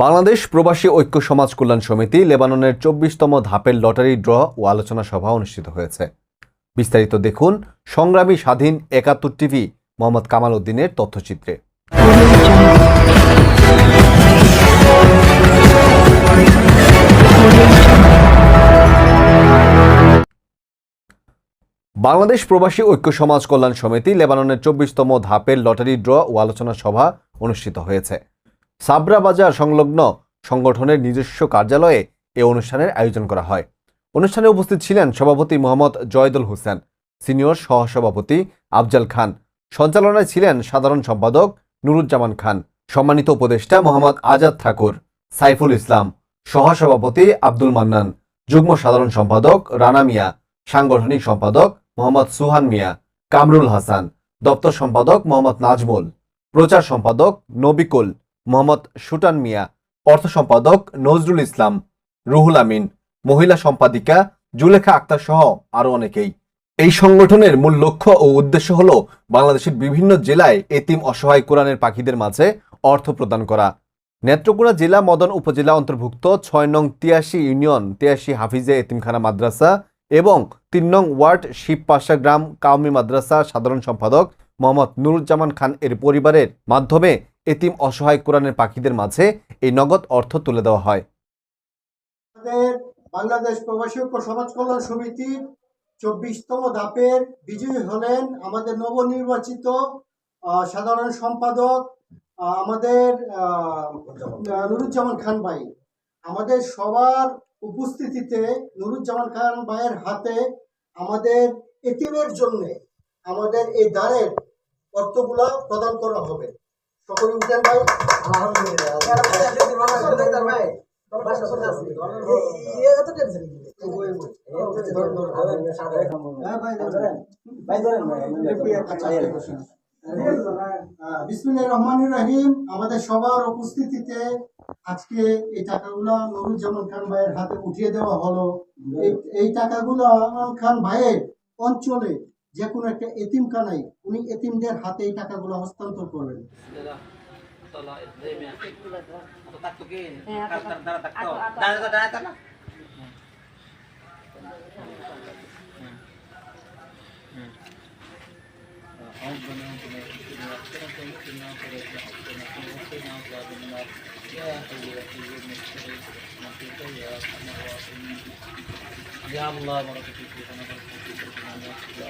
বাংলাদেশ প্রবাসী ঐক্য সমাজ কল্যাণ সমিতি লেবাননের চব্বিশতম ধাপের লটারি ড্র ও আলোচনা সভা অনুষ্ঠিত হয়েছে। বিস্তারিত দেখুন সংগ্রামী স্বাধীন একাত্তর টিভি, মোহাম্মদ কামাল উদ্দিনের তথ্যচিত্রে। বাংলাদেশ প্রবাসী ঐক্য সমাজ কল্যাণ সমিতি লেবাননের চব্বিশতম ধাপের লটারি ড্র ও আলোচনা সভা অনুষ্ঠিত হয়েছে। সাবরা বাজার সংলগ্ন সংগঠনের নিজস্ব কার্যালয়ে এ অনুষ্ঠানের আয়োজন করা হয়। অনুষ্ঠানে উপস্থিত ছিলেন সভাপতি মোহাম্মদ জয়দুল হোসেন, সিনিয়র সহসভাপতি আফজাল খান, সঞ্চালনায় ছিলেন সাধারণ সম্পাদক নুরুজ্জামান খান, সম্মানিত উপদেষ্টা মোহাম্মদ আজাদ ঠাকুর, সাইফুল ইসলাম, সহসভাপতি আব্দুল মান্নান, যুগ্ম সাধারণ সম্পাদক রানা মিয়া, সাংগঠনিক সম্পাদক মোহাম্মদ সুহান মিয়া, কামরুল হাসান, দপ্তর সম্পাদক মোহাম্মদ নাজমুল, প্রচার সম্পাদক নবিকুল মোহাম্মদ সুটান মিয়া, অর্থ সম্পাদক নজরুল ইসলাম, রুহুল আমিন, মহিলা সম্পাদিকা জুলেখা আক্তার সহ আরও অনেকেই। এই সংগঠনের মূল লক্ষ্য ও উদ্দেশ্য হল বাংলাদেশের বিভিন্ন জেলায় এতিম অসহায় কোরআনের পাখিদের মাঝে অর্থ প্রদান করা। নেত্রকোনা জেলা মদন উপজেলা অন্তর্ভুক্ত ছয় নং তিয়াশি ইউনিয়ন, তিয়াশি হাফিজে এতিমখানা মাদ্রাসা এবং তিন নং ওয়ার্ড শিবপাশা গ্রাম কাউমি মাদ্রাসা সাধারণ সম্পাদক মোহাম্মদ নুরুজ্জামান খান এর পরিবারের মাধ্যমে এতিম অসহায় কোরআনের পাখিদের মাঝে এই নগদ অর্থ তুলে দেওয়া হয়। বাংলাদেশ প্রবাসী ঐক্য সমাজ কল্যাণ সমিতির চব্বিশতম ধাপের বিজয়ী হলেন আমাদের নবনির্বাচিত সাধারণ সম্পাদক আমাদের নুরুজ্জামান খান ভাই। আমাদের সবার উপস্থিতিতে নুরুজ্জামান খান ভাইয়ের হাতে আমাদের এতিমের জন্য আমাদের এই দ্বারের অর্থগুলো প্রদান করা হবে। সকলে উঠেন ভাই। আমাদের সবার উপস্থিতিতে আজকে এই টাকাগুলো নুরুজ্জামান খান ভাইয়ের হাতে উঠিয়ে দেওয়া হলো। এই- টাকাগুলো খান ভাইয়ের অঞ্চলে যে কোনো একটা এতিমখানাই উনি এতিমদের হাতে এই টাকাগুলো হস্তান্তর করবেন। itu ya. Atau Ya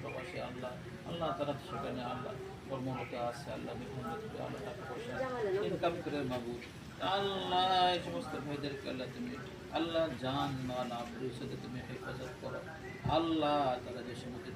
প্রবাসী আল্লাহ আল্লাহ তারা সেখানে আল্লাহ আল্লাহ আল্লাহ ইনকাম করে আল্লাহ এই সমস্ত আল্লাহ তুমি আল্লাহ জান তুমি হেফাজত করো আল্লাহ তারা যে সমস্ত